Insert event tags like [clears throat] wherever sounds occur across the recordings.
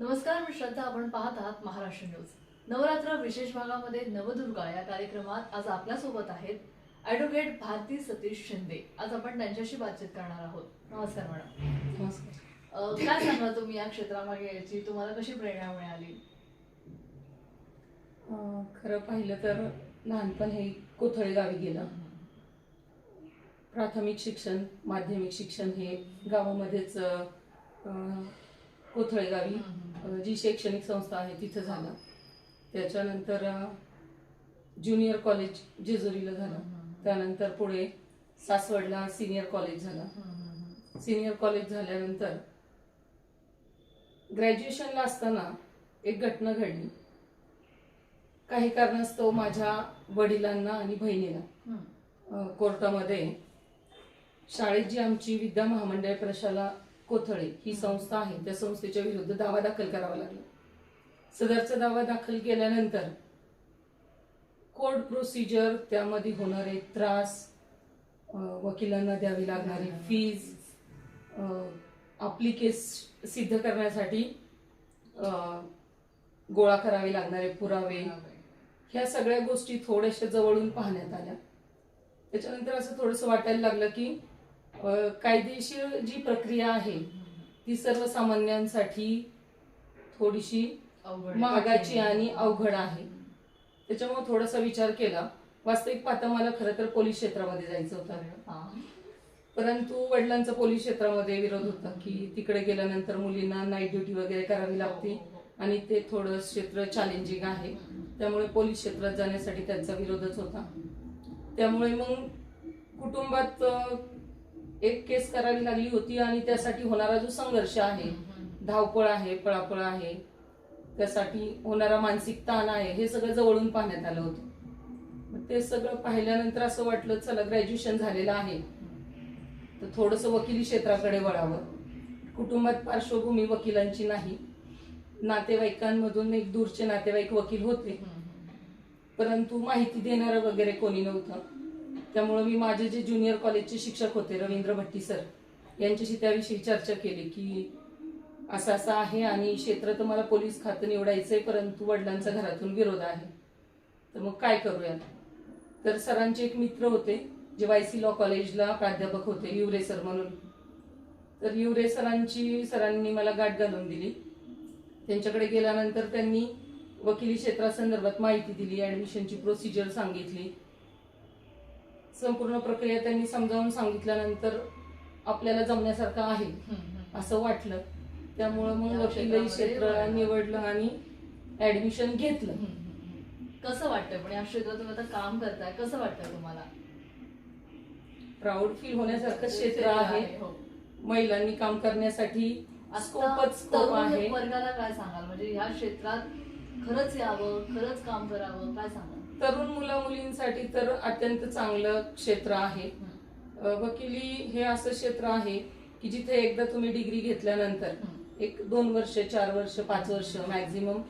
नमस्कार मी श्रद्धा. आपण पाहत आहात महाराष्ट्र न्यूज. नवरात्र विशेष भागामध्ये नवदुर्गा या कार्यक्रमात आज आपल्यासोबत आहेत ऍडव्होकेट भारती सतीश शिंदे. आज आपण त्यांच्याशी बातचीत करणार आहोत. नमस्कार मॅडम. नमस्कार. काय सांगा तुम्ही या क्षेत्रामागे यायची तुम्हाला कशी प्रेरणा मिळाली? खरं पाहिलं तर लहानपण हे कोथळे गावी गेलं. प्राथमिक शिक्षण माध्यमिक शिक्षण हे गावामध्येच अं, कोथळे गावी अं, जी शैक्षणिक संस्था आहे तिथं झालं. त्याच्यानंतर ज्युनियर कॉलेज जेजुरीला झालं. त्यानंतर पुढे सासवडला सिनियर कॉलेज झालं. सिनियर कॉलेज झाल्यानंतर ग्रॅज्युएशनला असताना एक घटना घडली. काही कारणास्तव माझ्या वडिलांना आणि बहिणीला कोर्टामध्ये शाळेत जी आमची विद्या महामंडळ प्रशाला कोथळे ही संस्था आहे. त्या संस्थेच्या विरुद्ध दावा दाखल करावा लागला. सदरचा दावा दाखल केल्यानंतर कोर्ट प्रोसिजर त्यामध्ये होणारे त्रास वकिलांना द्यावी लागणारी फीज आपली केस सिद्ध करण्यासाठी गोळा करावे लागणारे पुरावे ह्या सगळ्या गोष्टी थोड्याशा जवळून पाहण्यात आल्या. त्याच्यानंतर असं थोडंसं वाटायला लागलं की कायदेशीर जी प्रक्रिया आहे ती सर्वसामान्यांसाठी थोडीशी महागाची आणि अवघड आहे. त्याच्यामुळे थोडासा विचार केला. वास्तविक पाहता मला खरं तर पोलीस क्षेत्रामध्ये जायचं होतं. हा. परंतु वडिलांचा पोलीस क्षेत्रामध्ये विरोध होता की तिकडे गेल्यानंतर मुलींना नाईट ड्युटी वगैरे करावी लागते आणि ते थोडं क्षेत्र चॅलेंजिंग आहे. त्यामुळे पोलीस क्षेत्रात जाण्यासाठी त्यांचा विरोधच होता. त्यामुळे मग कुटुंबात एक केस करावी लागली होती आणि त्यासाठी होणारा जो संघर्ष आहे धावपळ आहे पळापळ आहे त्यासाठी होणारा मानसिक ताण आहे हे सगळं जवळून पाहण्यात आलं होतं. ते सगळं पाहिल्यानंतर असं वाटलं चला ग्रॅज्युएशन झालेलं आहे. तर थोडंसं वकिली क्षेत्राकडे वळावं. कुटुंबात पार्श्वभूमी वकिलांची नाही. नातेवाईकांमधून एक दूरचे नातेवाईक वकील होते. परंतु माहिती देणारं वगैरे कोणी नव्हतं. त्यामुळे मी माझे जे ज्युनियर कॉलेजचे शिक्षक होते रवींद्र भट्टी सर यांच्याशी त्याविषयी चर्चा केली की असं असं आहे आणि क्षेत्र तर मला पोलीस खातं निवडायचं आहे परंतु वडिलांचा घरातून विरोध आहे. तर मग काय करूयात तर सरांचे एक मित्र होते जे वाय सी लॉ कॉलेजला प्राध्यापक होते युवरे सर म्हणून. तर युवरे सरांची सरांनी मला गाठ घालून दिली. त्यांच्याकडे गेल्यानंतर त्यांनी वकिली क्षेत्रासंदर्भात माहिती दिली ॲडमिशनची प्रोसिजर सांगितली. संपूर्ण प्रक्रिया त्यांनी समजावून सांगितल्यानंतर आपल्याला जमण्यासारखं आहे असं वाटलं. त्यामुळं मग या वकिली क्षेत्रामध्ये क्षेत्र. निवडलं आणि ऍडमिशन घेतलं. कसं वाटतं पण या क्षेत्रात तुम्ही आता काम करताय कसं वाटतं तुम्हाला? प्राऊड फील होण्यासारखं क्षेत्र आहे हो. महिलांनी काम करण्यासाठी आता स्कोपच स्कोप तरुण आहे. वर्गाला काय सांगाल? म्हणजे ह्या क्षेत्रात खरंच यावं खरंच काम करावं काय सांगाल? तरुण मुला मुलींसाठी तर अत्यंत चांगलं क्षेत्र आहे. वकिली हे असं क्षेत्र आहे की जिथे एकदा तुम्ही डिग्री घेतल्यानंतर एक दोन वर्ष चार वर्ष पाच वर्ष मॅक्झिमम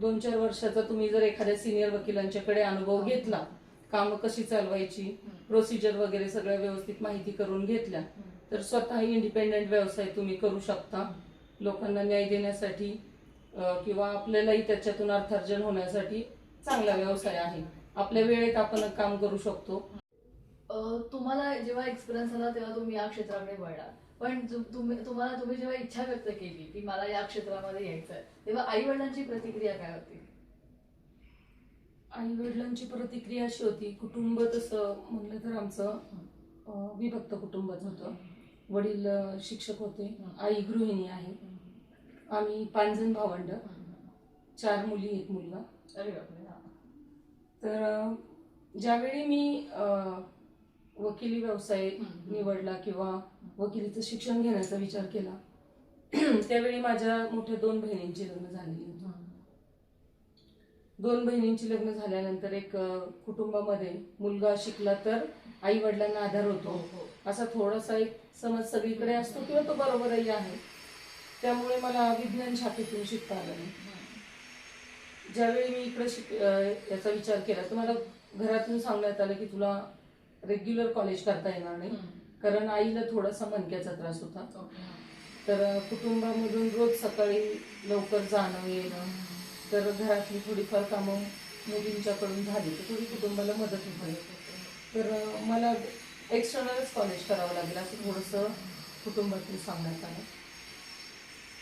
दोन चार वर्षाचा तुम्ही जर एखाद्या सिनियर वकिलांच्याकडे अनुभव घेतला कामं कशी चालवायची प्रोसिजर वगैरे सगळ्या व्यवस्थित माहिती करून घेतल्या तर स्वतः इंडिपेंडेंट व्यवसाय तुम्ही करू शकता. लोकांना न्याय देण्यासाठी किंवा आपल्यालाही त्याच्यातून अर्थार्जन होण्यासाठी चांगला व्यवसाय आहे. आपल्या वेळेत आपण काम करू शकतो. तुम्हाला जेव्हा एक्सपिरियन्स आला तेव्हा तुम्ही या क्षेत्राकडे वळला पण तुम्हाला तुम्ही जेव्हा इच्छा व्यक्त केली की मला या क्षेत्रामध्ये यायचंय तेव्हा आई वडिलांची प्रतिक्रिया काय होती? आई वडिलांची प्रतिक्रिया अशी होती कुटुंब तसं म्हणलं तर आमचं विभक्त कुटुंबच होतं. वडील शिक्षक होते आई गृहिणी आहे. आम्ही पाच जण भावंड. चार मुली एक मुलगा. अरे बापरे. तर ज्यावेळी मी वकिली व्यवसाय. निवडला किंवा वकिलीचं शिक्षण घेण्याचा विचार केला [clears throat] त्यावेळी माझ्या मोठ्या दोन बहिणींची लग्न झालेली होती. दोन बहिणींची लग्न झाल्यानंतर एक कुटुंबामध्ये मुलगा शिकला तर आई वडिलांना आधार हो, होतो. हो. असा थोडासा एक समज सगळीकडे असतो किंवा तो बरोबरही आहे. त्यामुळे मला विज्ञान शाखेतून शिकता आलं नाही. ज्यावेळी मी इकडे शिक याचा विचार केला तर मला घरातून सांगण्यात आलं की तुला रेग्युलर कॉलेज करता येणार नाही. कारण आईला थोडासा मणक्याचा त्रास होता. तर कुटुंबामधून रोज सकाळी लवकर जाणं येणं तर घरातली थोडीफार कामं मुलींच्याकडून झाली तर थोडी कुटुंबाला मदत होते तर मला एक्सटर्नलच कॉलेज करावं लागेल असं थोडंसं कुटुंबातून सांगण्यात आलं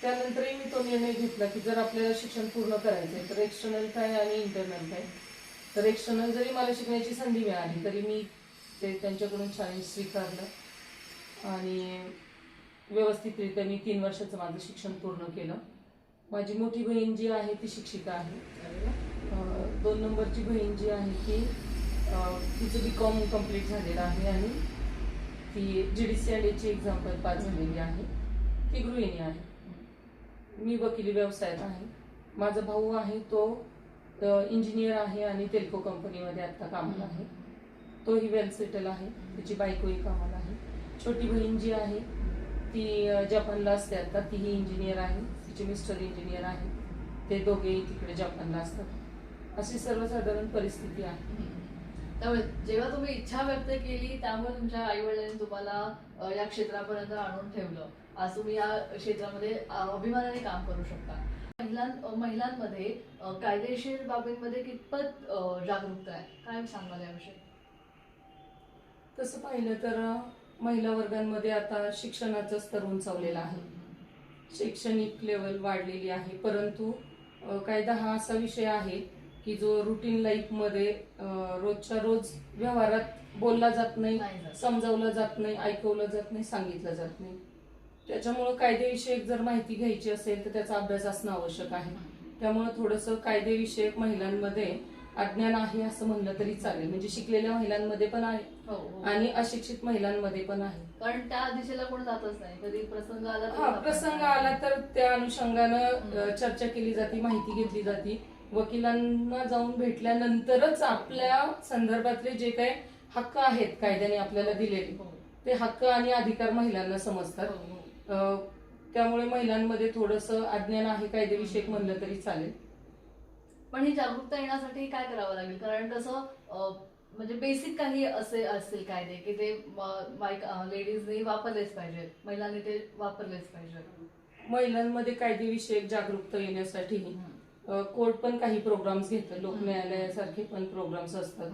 त्यानंतरही मी तो निर्णय घेतला की जर आपल्याला शिक्षण पूर्ण करायचं आहे तर एक्सटर्नल काय आणि इंटरनल काय? तर एक्सटर्नल जरी मला शिकण्याची संधी मिळाली तरी मी ते त्यांच्याकडून चॅलेंज स्वीकारलं. आणि व्यवस्थितरित्या मी तीन वर्षाचं माझं शिक्षण पूर्ण केलं. माझी मोठी बहीण जी आहे ती शिक्षिका आहे. दोन नंबरची बहीण जी आहे ती तिचं बी कॉम कंप्लीट झालेलं आहे आणि ती जी डी सी एल एची एक्झाम्पल पास झालेली आहे. ती गृहिणी आहे. मी वकिली व्यवसायात आहे. माझा भाऊ आहे तो इंजिनियर आहे आणि तेलको कंपनीमध्ये आता कामाला आहे. तोही वेल सेटल आहे. तिची बायकोही कामाला आहे. छोटी बहीण जी आहे ती जपानला असते आता. तीही इंजिनियर आहे. तिचे मिस्टर इंजिनियर आहे. ते दोघेही तिकडे जपानला असतात. अशी सर्वसाधारण परिस्थिती आहे. त्यामुळे जेव्हा तुम्ही इच्छा व्यक्त केली त्यामुळे तुमच्या आई वडिलांनी तुम्हाला या क्षेत्रापर्यंत आणून ठेवलं. आज तुम्ही या क्षेत्रामध्ये अभिमानाने काम करू शकता. महिलां महिलांमध्ये कायदेशीर बाबींमध्ये कितपत जागरूकता आहे? काय सांगाल याविषयी? तसं पाहिलं तर महिला वर्गांमध्ये आता शिक्षणाचं स्तर उंचावलेला आहे. शैक्षणिक लेवल वाढलेली आहे. परंतु कायदा हा असा विषय आहे की जो रुटीन लाईफमध्ये अ, रोजच्या रोज व्यवहारात बोलला जात नाही. समजावलं जात नाही ऐकवलं जात नाही सांगितलं जात नाही. त्याच्यामुळं कायदेविषयक जर माहिती घ्यायची असेल तर त्याचा अभ्यास असणं आवश्यक आहे. त्यामुळं थोडंसं कायदेविषयक महिलांमध्ये अज्ञान आहे असं म्हणलं तरी चालेल. म्हणजे शिकलेल्या महिलांमध्ये पण आहे हो हो. आणि अशिक्षित महिलांमध्ये पण आहे. कारण त्या दिशेला कोण जातच नाही. कधी प्रसंग आला प्रसंग आला तर त्या अनुषंगानं चर्चा केली जाते माहिती घेतली जाते. वकिलांना जाऊन भेटल्यानंतरच आपल्या संदर्भातले जे काही हक्क आहेत कायद्याने आपल्याला दिलेले हो. ते हक्क आणि अधिकार महिलांना समजतात. हो, हो. त्यामुळे महिलांमध्ये थोडस अज्ञान आहे कायदेविषयक म्हणलं तरी चालेल. पण ही जागरूकता येण्यासाठी काय करावं लागेल? कारण कसं म्हणजे बेसिक काही असे असतील कायदे की ते लेडीजने वापरलेच पाहिजेत महिलांनी ते वापरलेच पाहिजेत. महिलांमध्ये कायदेविषयक जागरूकता येण्यासाठी कोर्ट पण काही प्रोग्राम्स घेतं. लोक न्यायालयासारखे पण प्रोग्राम्स असतात.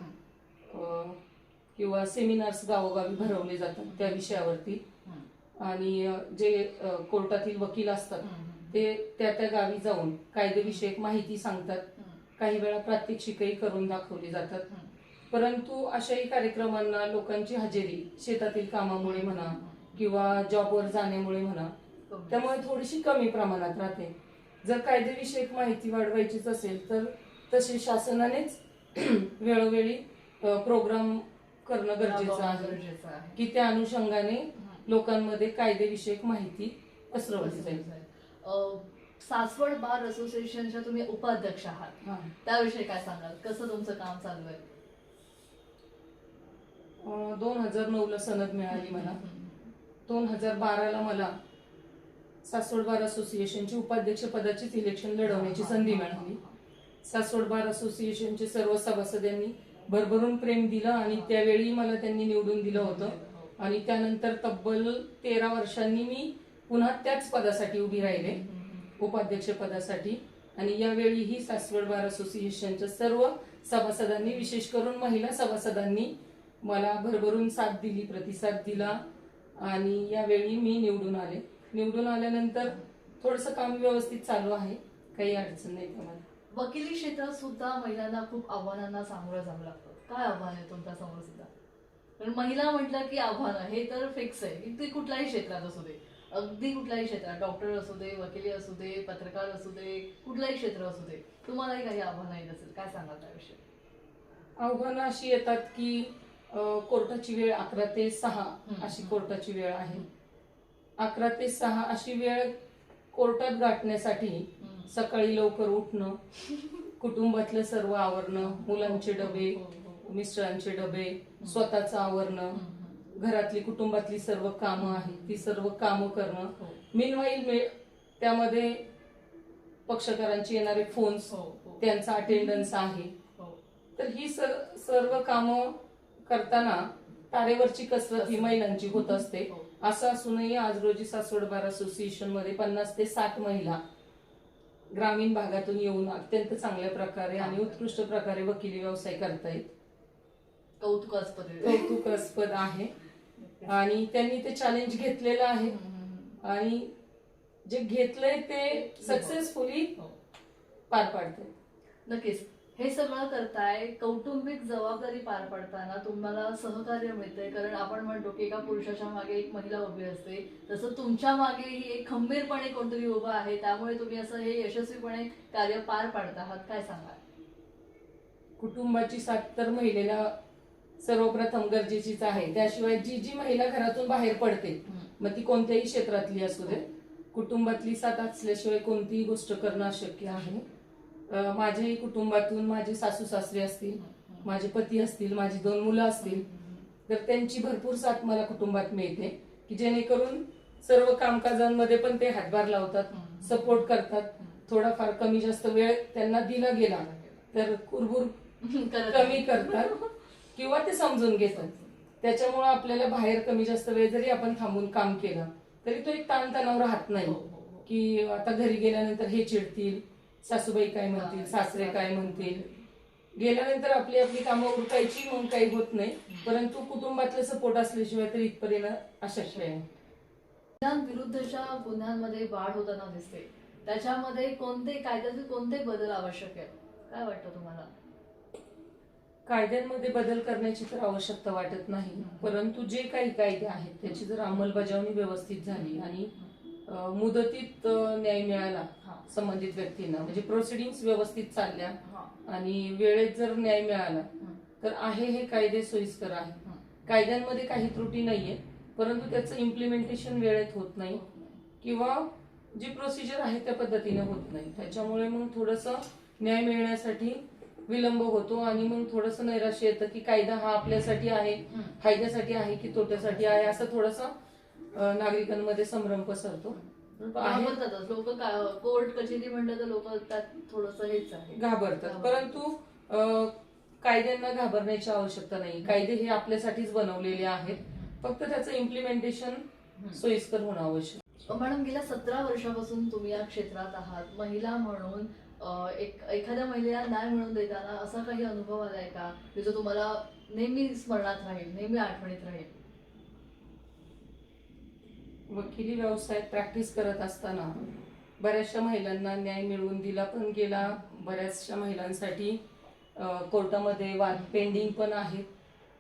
किंवा सेमिनार्स गावोगावी भरवले जातात त्या विषयावरती. आणि जे कोर्टातील वकील असतात ते त्या त्या गावी जाऊन कायदेविषयक माहिती सांगतात. काही वेळा प्रात्यक्षिकही करून दाखवली जातात. परंतु अशाही कार्यक्रमांना लोकांची हजेरी शेतातील कामामुळे म्हणा किंवा जॉबवर जाण्यामुळे म्हणा त्यामुळे थोडीशी कमी प्रमाणात राहते. जर कायदेविषयक माहिती वाढवायचीच असेल तर तसे शासनानेच [clears throat] वेळोवेळी प्रोग्राम करणं गरजेचं आहे. गरजेचं आहे. की त्या अनुषंगाने लोकांमध्ये कायदेविषयक माहिती पसरवली जाईल. सासवड बार असोसिएशनच्या तुम्ही उपाध्यक्ष आहात. त्याविषयी काय सांगाल? कसं तुमचं काम चालू आहे? दोन हजार नऊ ला सनद मिळाली मला. दोन हजार बाराला मला सासवड बार असोसिएशनची उपाध्यक्ष पदाचीच इलेक्शन लढवण्याची संधी मिळाली. सासवड बार असोसिएशनचे सर्व सभासदांनी भरभरून प्रेम दिलं आणि त्यावेळी मला त्यांनी निवडून दिलं होतं. आणि त्यानंतर तब्बल तेरा वर्षांनी मी पुन्हा त्याच पदासाठी उभी राहिले उपाध्यक्ष पदासाठी आणि यावेळीही सासवड बार असोसिएशनच्या सर्व सभासदांनी विशेष करून महिला सभासदांनी मला भरभरून साथ दिली प्रतिसाद दिला. आणि यावेळी मी निवडून आले. निवडून आल्यानंतर थोडंसं काम व्यवस्थित चालू आहे. काही अडचण नाही त्यामध्ये वकिली क्षेत्रात सुद्धा महिलांना खूप आव्हानांना सामोरं जावं लागतं. काय आव्हान आहे तुमच्यासमोर सुद्धा? कारण महिला म्हटलं की आव्हान हे तर फिक्स आहे. ती कुठल्याही क्षेत्रात असू दे. अगदी कुठल्याही क्षेत्रात. डॉक्टर असू दे वकिली असू दे पत्रकार असू दे कुठलंही क्षेत्र असू दे. तुम्हालाही काही आव्हान येत असेल काय सांगाल त्याविषयी? आव्हानं अशी येतात की अ, कोर्टाची वेळ अकरा ते सहा. अशी कोर्टाची वेळ आहे. अकरा ते सहा अशी वेळ कोर्टात गाठण्यासाठी. सकाळी लवकर उठणं कुटुंबातलं सर्व आवरणं मुलांचे डबे हो, हो, हो. मिस्टरांचे डबे स्वतःचं आवरणं घरातली कुटुंबातली सर्व कामं आहेत ती सर्व कामं करणं मिनवाईल त्यामध्ये पक्षकारांचे येणारे फोन्स त्यांचा अटेंडन्स आहे. तर ही सर सर्व कामं करताना तारेवरची कसरत ही महिलांची होत असते. असं असूनही आज रोजी सासवड बार असोसिएशनमध्ये पन्नास ते साठ महिला ग्रामीण भागातून येऊन अत्यंत चांगल्या प्रकारे आणि उत्कृष्ट प्रकारे वकिली व्यवसाय करतायत कौतुकास्पद. कौतुकास्पद आहे आणि त्यांनी ते चॅलेंज घेतलेलं आहे आणि जे घेतलंय ते सक्सेसफुली हम्म. हो. पार पाडतात नक्कीच हे सगळं करताय कौटुंबिक जबाबदारी पार पडताना तुम्हाला सहकार्य मिळतंय. कारण आपण म्हणतो की एका पुरुषाच्या मागे एक महिला उभी असते. तसं तुमच्या मागेही एक खंबीरपणे कोणतरी उभं आहे त्यामुळे तुम्ही असं हे यशस्वीपणे कार्य पार पाडत आहात. काय सांगाल? कुटुंबाची साथ तर महिलेला सर्वप्रथम गरजेचीच आहे. त्याशिवाय जी जी महिला घरातून बाहेर पडते मग ती कोणत्याही क्षेत्रातली असू दे. कुटुंबातली साथ असल्याशिवाय कोणतीही गोष्ट करणं अशक्य आहे. माझ्याही कुटुंबातून माझे सासू सासरे असतील माझे पती असतील माझी दोन मुलं असतील तर त्यांची भरपूर साथ मला कुटुंबात मिळते की जेणेकरून सर्व कामकाजांमध्ये पण ते हातभार लावतात सपोर्ट करतात. थोडाफार कमी जास्त वेळ त्यांना दिला गेला तर कुरबुर [laughs] कमी करतात किंवा ते समजून घेतात. त्याच्यामुळे आपल्याला बाहेर कमी जास्त वेळ जरी आपण थांबून काम केलं तरी तो एक ताणतणाव राहत हो, नाही हो, हो. की आता घरी गेल्यानंतर हे चिडतील सासूबाई काय म्हणतील सासरे काय म्हणतील? गेल्यानंतर आपली आपली कामं उरकायची मग काही होत नाही. परंतु कुटुंबातले सपोर्ट असल्याशिवाय तर इथपर्यंत अशक्य आहे. महिलांविरुद्धच्या गुन्ह्यांमध्ये वाढ होताना दिसते. त्याच्यामध्ये कोणते कायद्याचे कोणते बदल आवश्यक आहेत? काय वाटतं तुम्हाला? कायद्यांमध्ये बदल करण्याची तर आवश्यकता वाटत नाही. परंतु जे काही कायदे आहेत त्याची जर अंमलबजावणी व्यवस्थित झाली आणि मुदतीत न्याय मिळाला संबंधित व्यक्तींना म्हणजे प्रोसिडिंग व्यवस्थित चालल्या आणि वेळेत जर न्याय मिळाला. तर आहे हे कायदे सोयीस्कर आहे. कायद्यांमध्ये काही त्रुटी नाहीये परंतु त्याचं इम्प्लिमेंटेशन वेळेत होत नाही किंवा जी प्रोसिजर आहे त्या पद्धतीने होत नाही त्याच्यामुळे मग थोडस न्याय मिळण्यासाठी विलंब होतो आणि मग थोडस नैराश्य येतं की कायदा हा आपल्यासाठी आहे. फायद्यासाठी आहे की तोट्यासाठी आहे असं थोडस नागरिकांमध्ये संभ्रम पसरतो. घाबरतातच लोक कोर्ट कचेरी म्हणलं तर लोक त्यात थोडस हेच आहे. घाबरतात. परंतु कायद्यांना घाबरण्याची आवश्यकता नाही. कायदे हे आपल्यासाठीच बनवलेले आहेत. फक्त त्याचं इम्प्लिमेंटेशन सोयीस्कर होणं आवश्यक. मॅडम गेल्या सतरा वर्षापासून तुम्ही या क्षेत्रात आहात. महिला म्हणून एक एखाद्या महिलेला न्याय मिळवून देताना असा काही अनुभव आलाय का? की जो तुम्हाला नेहमी स्मरणात राहील नेहमी आठवणीत राहील? वकिली व्यवसायात प्रॅक्टिस करत असताना बऱ्याचशा महिलांना न्याय मिळवून दिला पण गेला. बऱ्याचशा महिलांसाठी कोर्टामध्ये वाद पेंडिंग पण आहेत.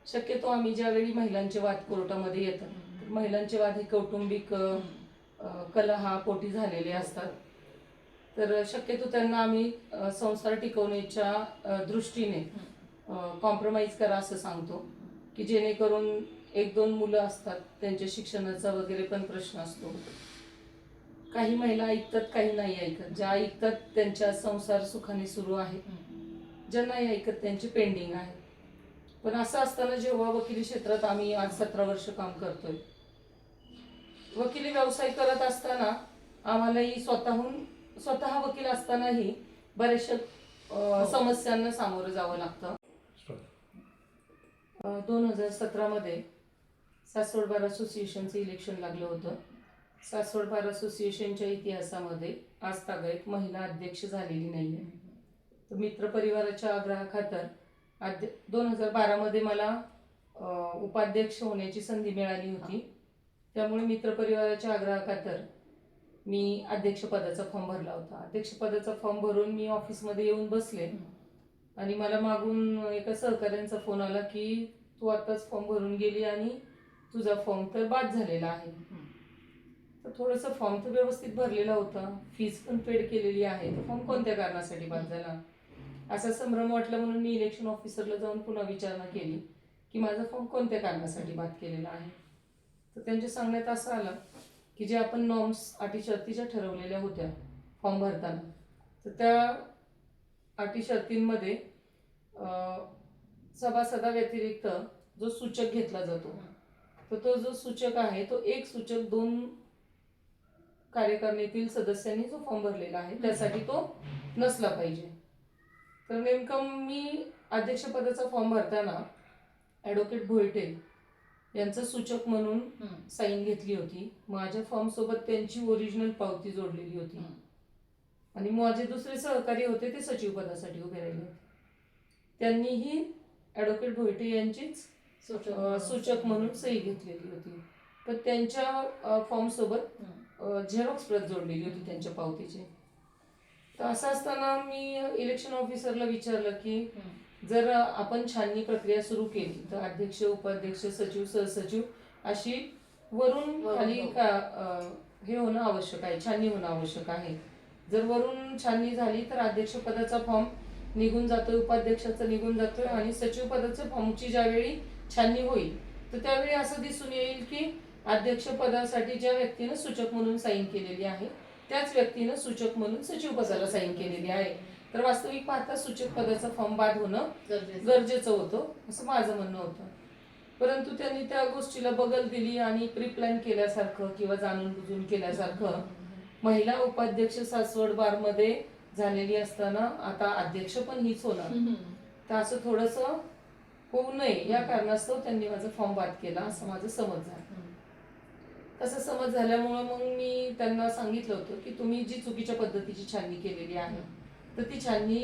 शक्यतो आम्ही ज्यावेळी महिलांचे वाद कोर्टामध्ये येतात तर महिलांचे वाद हे कौटुंबिक अ, अ, कलहापोटी झालेले असतात. तर शक्यतो त्यांना आम्ही संसार टिकवण्याच्या दृष्टीने कॉम्प्रोमाइज करा असं सांगतो की जेणेकरून एक दोन मुलं असतात त्यांच्या शिक्षणाचा वगैरे पण प्रश्न असतो. काही महिला ऐकतात काही नाही ऐकत. ज्या ऐकतात त्यांच्या संसार सुखाने सुरू आहे. ज्या नाही ऐकत त्यांचे पेंडिंग आहे. पण असं असताना जेव्हा वकिली क्षेत्रात आम्ही आज सतरा वर्ष काम करतोय. वकिली व्यवसाय करत असताना आम्हालाही स्वतःहून स्वतः वकील असतानाही बऱ्याचशा अ, समस्यांना सामोरं जावं लागतं. दोन हजार सतरामध्ये सासवड बार असोसिएशनचं इलेक्शन लागलं होतं. सासवड बार असोसिएशनच्या इतिहासामध्ये आज तागायत महिला अध्यक्ष झालेली नाही आहे तर मित्रपरिवाराच्या आग्रहाखातर अध्य दोन हजार बारामध्ये मला उपाध्यक्ष होण्याची संधी मिळाली होती. त्यामुळे मित्रपरिवाराच्या आग्रहाखातर मी अध्यक्षपदाचा फॉर्म भरला होता. अध्यक्षपदाचा फॉर्म भरून मी ऑफिसमध्ये येऊन बसले. आणि मला मागून एका सहकाऱ्यांचा फोन आला की तू आत्ताच फॉर्म भरून गेली आणि तुझा फॉर्म तर बाद झालेला आहे. तर थोडंसं फॉर्म तर व्यवस्थित भरलेला होता. फीस पण पेड केलेली आहे. तर फॉर्म कोणत्या कारणासाठी बाद झाला? असा संभ्रम वाटला म्हणून मी इलेक्शन ऑफिसरला जाऊन पुन्हा विचारणा केली की माझा फॉर्म कोणत्या कारणासाठी बाद केलेला आहे? तर त्यांच्या सांगण्यात असं आलं की जे आपण नॉर्म्स अटी शर्तीच्या ठरवलेल्या होत्या फॉर्म भरताना तर त्या अटी शर्तींमध्ये अं, सभासदा व्यतिरिक्त जो सूचक घेतला जातो तर तो जो सूचक आहे तो एक सूचक दोन कार्यकारिणीतील सदस्यांनी जो फॉर्म भरलेला आहे त्यासाठी तो नसला पाहिजे तर नेमकं मी अध्यक्षपदाचा फॉर्म भरताना ॲडव्होकेट भोईटे यांचं सूचक म्हणून. साईन घेतली होती माझ्या फॉर्म सोबत त्यांची ओरिजिनल पावती जोडलेली होती. आणि माझे दुसरे सहकारी होते ते सचिव पदासाठी उभे राहिले होते त्यांनीही ॲडव्होकेट भोईटे यांचीच सूचक म्हणून सही घेतलेली होती पण त्यांच्या फॉर्म सोबत हम्म. झेरॉक्स प्रत जोडलेली होती त्यांच्या पावतीची तर असं असताना मी इलेक्शन ऑफिसरला विचारलं की. जर आपण छाननी प्रक्रिया सुरू केली तर अध्यक्ष उपाध्यक्ष सचिव सहसचिव अशी वरून खाली हो. का हे होणं आवश्यक आहे छाननी होणं आवश्यक आहे जर वरून छाननी झाली तर अध्यक्ष पदाचा फॉर्म निघून जातोय उपाध्यक्षाचा निघून जातोय आणि सचिव पदाच्या फॉर्मची ज्यावेळी छाननी होईल तर त्यावेळी असं दिसून येईल की अध्यक्ष पदासाठी ज्या व्यक्तीनं सूचक म्हणून साईन केलेली आहे त्याच व्यक्तीनं सूचक म्हणून सचिव पदाला साईन केलेली आहे तर वास्तविक पाहता सूचक पदाचा फॉर्म बाद होणं गरजेचं. होतं असं माझं म्हणणं होतं परंतु त्यांनी त्या गोष्टीला बगल दिली आणि प्रिप्लॅन केल्यासारखं किंवा जाणून बुजून केल्यासारखं महिला उपाध्यक्ष सासवड बारमध्ये झालेली असताना आता अध्यक्ष पण हीच होणार. तर असं थोडस होऊ नये या कारणास्तव त्यांनी माझा फॉर्म बाद केला असं माझं समज झालं. तसं समज झाल्यामुळं मग मी त्यांना सांगितलं होतं की तुम्ही जी चुकीच्या पद्धतीची छाननी केलेली आहे तर ती छाननी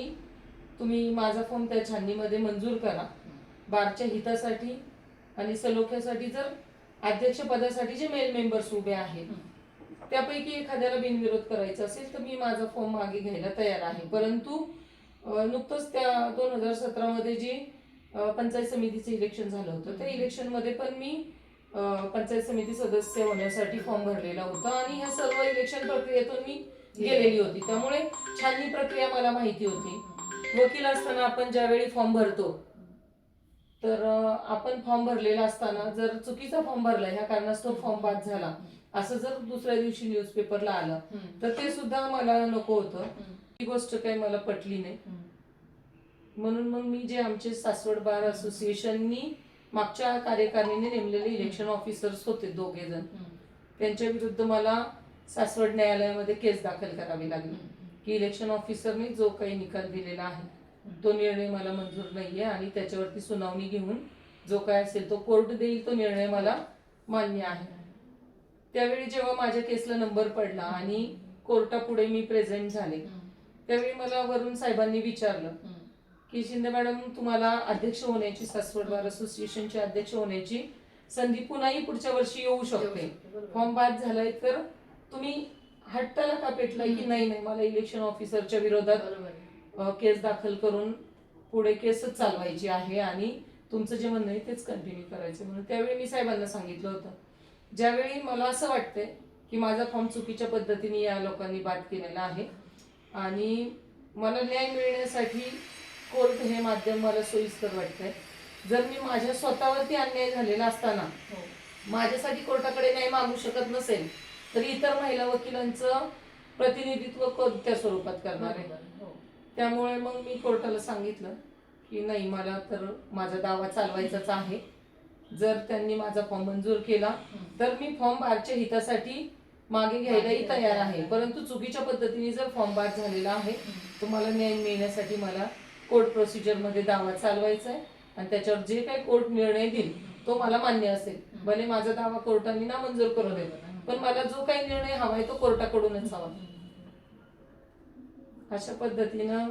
तुम्ही माझा फॉर्म त्या छाननीमध्ये मंजूर करा. बारच्या हितासाठी आणि सलोख्यासाठी जर अध्यक्ष पदासाठी जे मेल मेंबर्स उभे आहेत त्यापैकी एखाद्याला बिनविरोध करायचा असेल तर मी माझा फॉर्म मागे घ्यायला तयार आहे. परंतु नुकतंच त्या दोन हजार सतरामध्ये जी पंचायत समितीचं इलेक्शन झालं होतं. त्या इलेक्शनमध्ये पण मी पंचायत समिती सदस्य होण्यासाठी फॉर्म भरलेला होता आणि ह्या सर्व इलेक्शन प्रक्रियेतून मी गेलेली होती. त्यामुळे छाननी प्रक्रिया मला माहिती होती. वकील असताना आपण ज्यावेळी फॉर्म भरतो तर आपण फॉर्म भरलेला असताना जर चुकीचा फॉर्म भरला ह्या कारणास्तव फॉर्म बाद झाला असं जर दुसऱ्या दिवशी न्यूजपेपरला आलं. तर ते सुद्धा मला नको होतं. ही गोष्ट काही मला पटली नाही. म्हणून मग मी जे आमचे सासवड बार असोसिएशननी मागच्या कार्यकारिणीने नेमलेले इलेक्शन ऑफिसर्स होते दोघे जण. त्यांच्या विरुद्ध मला सासवड न्यायालयामध्ये केस दाखल करावी लागली. की इलेक्शन ऑफिसरने जो काही निकाल दिलेला आहे तो निर्णय मला मंजूर नाहीये आणि त्याच्यावरती सुनावणी घेऊन जो काय असेल तो कोर्ट देईल तो निर्णय मला मान्य आहे त्यावेळी जेव्हा माझ्या केसला नंबर पडला आणि कोर्टापुढे मी प्रेझेंट झाले. त्यावेळी मला वरुण साहेबांनी विचारलं. की शिंदे मॅडम तुम्हाला अध्यक्ष होण्याची सासवड बार असोसिएशनचे अध्यक्ष होण्याची संधी पुन्हाही पुढच्या वर्षी येऊ शकते. फॉर्म बाद झालाय तर तुम्ही हट्टाला का पेटलाय की नाही नाही मला इलेक्शन ऑफिसरच्या विरोधात केस दाखल करून पुढे केसच चालवायची आहे आणि तुमचं जे म्हणणं आहे तेच कंटिन्यू करायचं. म्हणून त्यावेळी मी साहेबांना सांगितलं होतं. ज्यावेळी मला असं वाटतंय की माझा फॉर्म चुकीच्या पद्धतीने या लोकांनी बाद केलेला आहे आणि मला न्याय मिळण्यासाठी कोर्ट हे माध्यम मला सोयीस्कर वाटतंय जर मी माझ्या स्वतःवरती अन्याय झालेला असताना हो. माझ्यासाठी कोर्टाकडे न्याय मागू शकत नसेल तर इतर महिला वकिलांचं प्रतिनिधित्व कोणत्या स्वरूपात करणार आहे. हो. त्यामुळे मग मी कोर्टाला सांगितलं की नाही मला तर माझा दावा चालवायचाच आहे जर त्यांनी माझा फॉर्म मंजूर केला. तर मी फॉर्म बारच्या हितासाठी मागे घ्यायलाही तयार आहे परंतु चुकीच्या पद्धतीने जर फॉर्म बाद झालेला आहे तर मला न्याय मिळण्यासाठी मला कोर्ट प्रोसिजरमध्ये दावा चालवायचा आहे आणि त्याच्यावर जे काही कोर्ट निर्णय देईल तो मला मान्य असेल. भले माझा दावा कोर्टाने नामंजूर करू दे पण मला जो काही निर्णय हवाय तो कोर्टाकडूनच हवा. अशा पद्धतीनं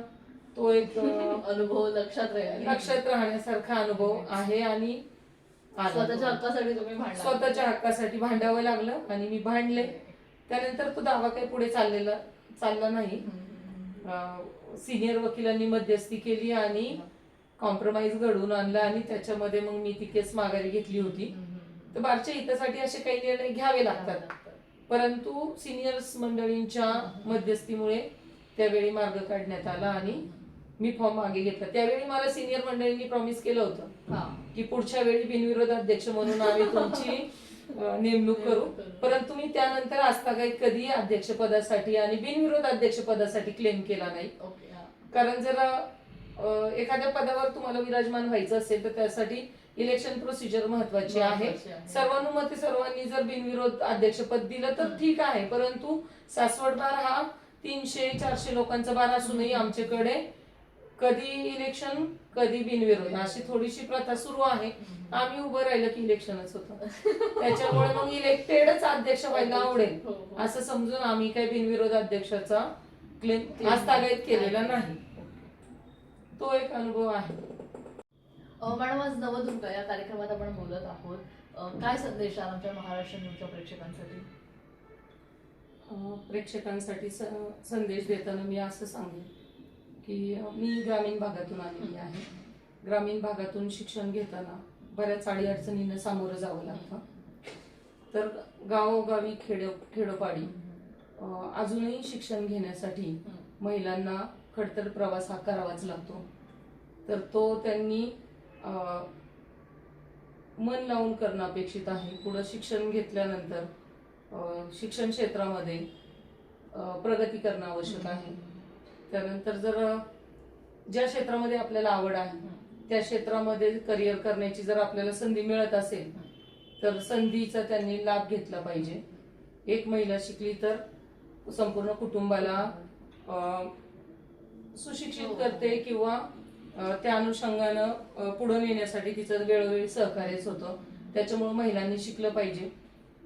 तो एक अनुभव लक्षात राहील. लक्षात राहण्यासारखा अनुभव आहे आणि. स्वतःच्या हक्कासाठी तुम्ही स्वतःच्या हक्कासाठी भांडावं लागलं आणि मी भांडले. त्यानंतर तो दावा काही पुढे चाललेला चालला नाही. सिनियर वकिलांनी मध्यस्थी केली आणि कॉम्प्रोमाइज घडवून आणला आणि त्याच्यामध्ये मग मी ती केस माघारी घेतली होती. तर बारच्या हितासाठी असे काही निर्णय घ्यावे लागतात. परंतु सिनियर्स मंडळींच्या मध्यस्थीमुळे त्यावेळी मार्ग काढण्यात आला आणि मी फॉर्म मागे घेतला. त्यावेळी मला सिनियर मंडळींनी प्रॉमिस केलं होतं की पुढच्या वेळी बिनविरोध अध्यक्ष म्हणून आम्ही [laughs] तुमची नेमणूक करू. परंतु मी त्यानंतर आजतागायत कधी अध्यक्षपदासाठी आणि बिनविरोध अध्यक्षपदासाठी क्लेम केला नाही. कारण जर एखाद्या पदावर तुम्हाला विराजमान व्हायचं असेल तर त्यासाठी इलेक्शन प्रोसिजर महत्वाची आहे. महत्वाची आहे. सर्वानुमते सर्वांनी जर बिनविरोध अध्यक्षपद दिलं तर ठीक आहे परंतु सासवड बार हा तीनशे चारशे लोकांचा बार असूनही आमच्याकडे कधी इलेक्शन कधी बिनविरोध. अशी थोडीशी प्रथा सुरू आहे. आम्ही उभं राहिलं की इलेक्शनच होतं. त्याच्यामुळे मग इलेक्टेडच अध्यक्ष व्हायला आवडेल. हो, हो. असं समजून आम्ही काही बिनविरोध अध्यक्षाचा क्लेम आजतागायत केलेला नाही. तो एक अनुभव आहे. अ, मॅडम आज नवदुर्गा या कार्यक्रमात आपण बोलत आहोत. काय संदेश आमच्या महाराष्ट्र न्यूजच्या प्रेक्षकांसाठी? अं, प्रेक्षकांसाठी संदेश देताना मी असं सांगेन की मी ग्रामीण भागातून आलेली आहे. ग्रामीण भागातून शिक्षण घेताना बऱ्याच अडीअडचणींना सामोरं जावं लागतं. तर गावोगावी खेडो खेडोपाडी अजूनही शिक्षण घेण्यासाठी महिलांना खडतर प्रवास हा करावाच लागतो. तर तो त्यांनी मन लावून करणं अपेक्षित आहे. पुढं शिक्षण घेतल्यानंतर शिक्षण क्षेत्रामध्ये प्रगती करणं आवश्यक आहे. त्यानंतर जर ज्या क्षेत्रामध्ये आपल्याला आवड आहे त्या क्षेत्रामध्ये करिअर करण्याची जर आपल्याला संधी मिळत असेल तर संधीचा त्यांनी लाभ घेतला पाहिजे. एक महिला शिकली तर संपूर्ण कुटुंबाला सुशिक्षित करते किंवा त्या अनुषंगानं पुढं नेण्यासाठी तिचं वेळोवेळी सहकार्यच होतं. त्याच्यामुळे महिलांनी शिकलं पाहिजे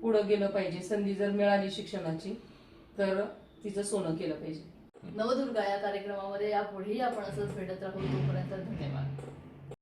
पुढं गेलं पाहिजे. संधी जर मिळाली शिक्षणाची तर तिचं सोनं केलं पाहिजे. नवदुर्गा या कार्यक्रमामध्ये यापुढेही आपण असंच भेटत राहू. तोपर्यंत धन्यवाद.